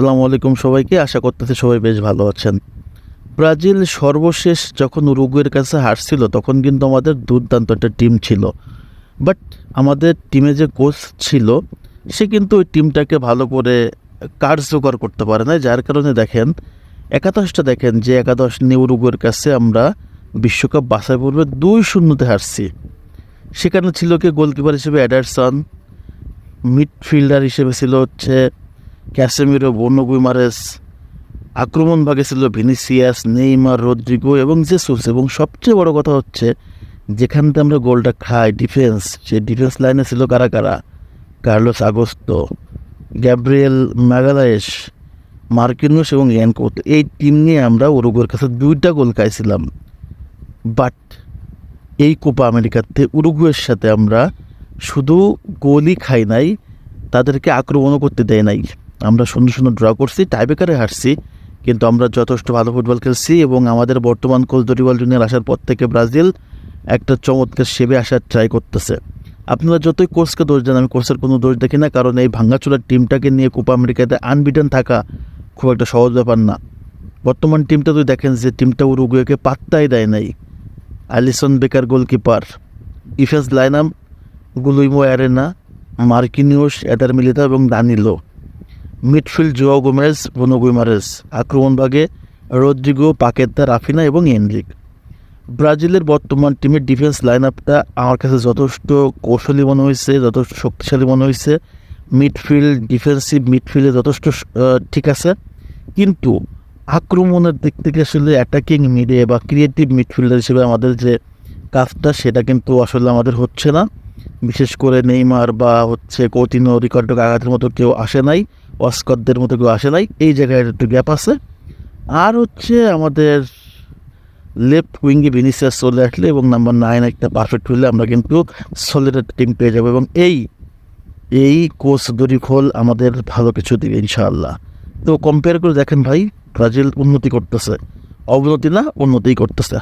আসসালামু আলাইকুম সবাইকে। আশা করতেছি সবাই বেশ ভালো আছেন। ব্রাজিল সর্বশেষ যখন উরুগুয়ের কাছে হারছিল, তখন কিন্তু আমাদের দুর্দান্ত একটা টিম ছিল। বাট আমাদের টিমে যে কোচ ছিল, সে কিন্তু ওই টিমটাকে ভালো করে কার্যকর করতে পারে না যার কারণে দেখেন, একাদশটা দেখেন যে একাদশ নিয়ে উরুগুয়ের কাছে আমরা বিশ্বকাপ বাছাই পূর্বে দুই শূন্যতে হারছি। সেখানে ছিল কি গোলকিপার হিসেবে অ্যাডারসন, মিডফিল্ডার হিসেবে ছিল হচ্ছে ক্যাসেমিরো বর্ণ গুইমারেস, আক্রমণ ভাগে ছিল ভিনিসিয়াস, নেইমার, রদ্রিগো এবং জেসুস এবং সবচেয়ে বড় কথা হচ্ছে যেখান থেকে আমরা গোলটা খাই, ডিফেন্স সেই ডিফেন্স লাইনে ছিল কারা কারা? Carlos Augusto, Gabriel Magalhaes Marquinhos এবং ইয়ানকোত। এই টিম নিয়ে আমরা উরুগুয়ের কাছে দুইটা গোল খাইছিলাম। বাট এই কোপা আমেরিকাতে উরুগুয়ের সাথে আমরা শুধু গোলই খাই নাই, তাদেরকে আক্রমণও করতে দেয় নাই। আমরা সুন্দর সুন্দর ড্র করছি টাইবেকারে হারছি, কিন্তু আমরা যথেষ্ট ভালো ফুটবল খেলছি এবং আমাদের বর্তমান কোচ দরিওয়াল জুনিয়র আসার পর থেকে ব্রাজিল একটা চমৎকার সেবে আসার ট্রাই করতেছে। আপনারা যতই কোচকে দোষ দেন, আমি কোচের কোনো দোষ দেখি না, কারণ এই ভাঙ্গাচোলার টিমটাকে নিয়ে কোপা আমেরিকাতে আনবিটেন থাকা খুব একটা সহজ ব্যাপার না। বর্তমান টিমটা তো দেখেন যে টিমটা উরুগুয়েকে পাত্তাই দেয় নাই, অ্যালিসন বেকার গোলকিপার ইফেন্স লাইনাম Guilherme Arana Marquinhos Eder Militao এবং Danilo. Midfield Joao Gomes Bruno Guimaraes আক্রমণ ভাগে রদ্রিগো পাকেতা রাফিনা এবং এনরিক। ব্রাজিলের বর্তমান টিমের ডিফেন্স লাইন আপটা আমার কাছে যথেষ্ট কৌশলী মনে হয়েছে যথেষ্ট শক্তিশালী মনে হয়েছে মিডফিল্ড, ডিফেন্সিভ মিডফিল্ডে যথেষ্ট ঠিক আছে। কিন্তু আক্রমণের দিক থেকে আসলে অ্যাটাকিং মিডে বা ক্রিয়েটিভ মিডফিল্ডার হিসেবে আমাদের যে কাজটা, সেটা কিন্তু আসলে আমাদের হচ্ছে না। বিশেষ করে নেইমার বা হচ্ছে কৌতিনো রিকর্ডক আঘাতের মতো কেউ আসে নাই। অস্করদের মতো কেউ আসে নাই, এই জায়গায় একটু গ্যাপ আছে। আর হচ্ছে আমাদের লেফট উইঙ্গে ভিনিসিয়াস চলে আসলে এবং নাম্বার নাইন একটা পারফেক্ট হলে আমরা কিন্তু সলিড টিম পেয়ে যাব এবং এই এই কোচ দরিখোল আমাদের ভালো কিছু দিবে ইনশাআল্লাহ। তো কম্পেয়ার করে দেখেন ভাই, ব্রাজিল উন্নতি করতেছে। অবনতি না, উন্নতিই করতেছে।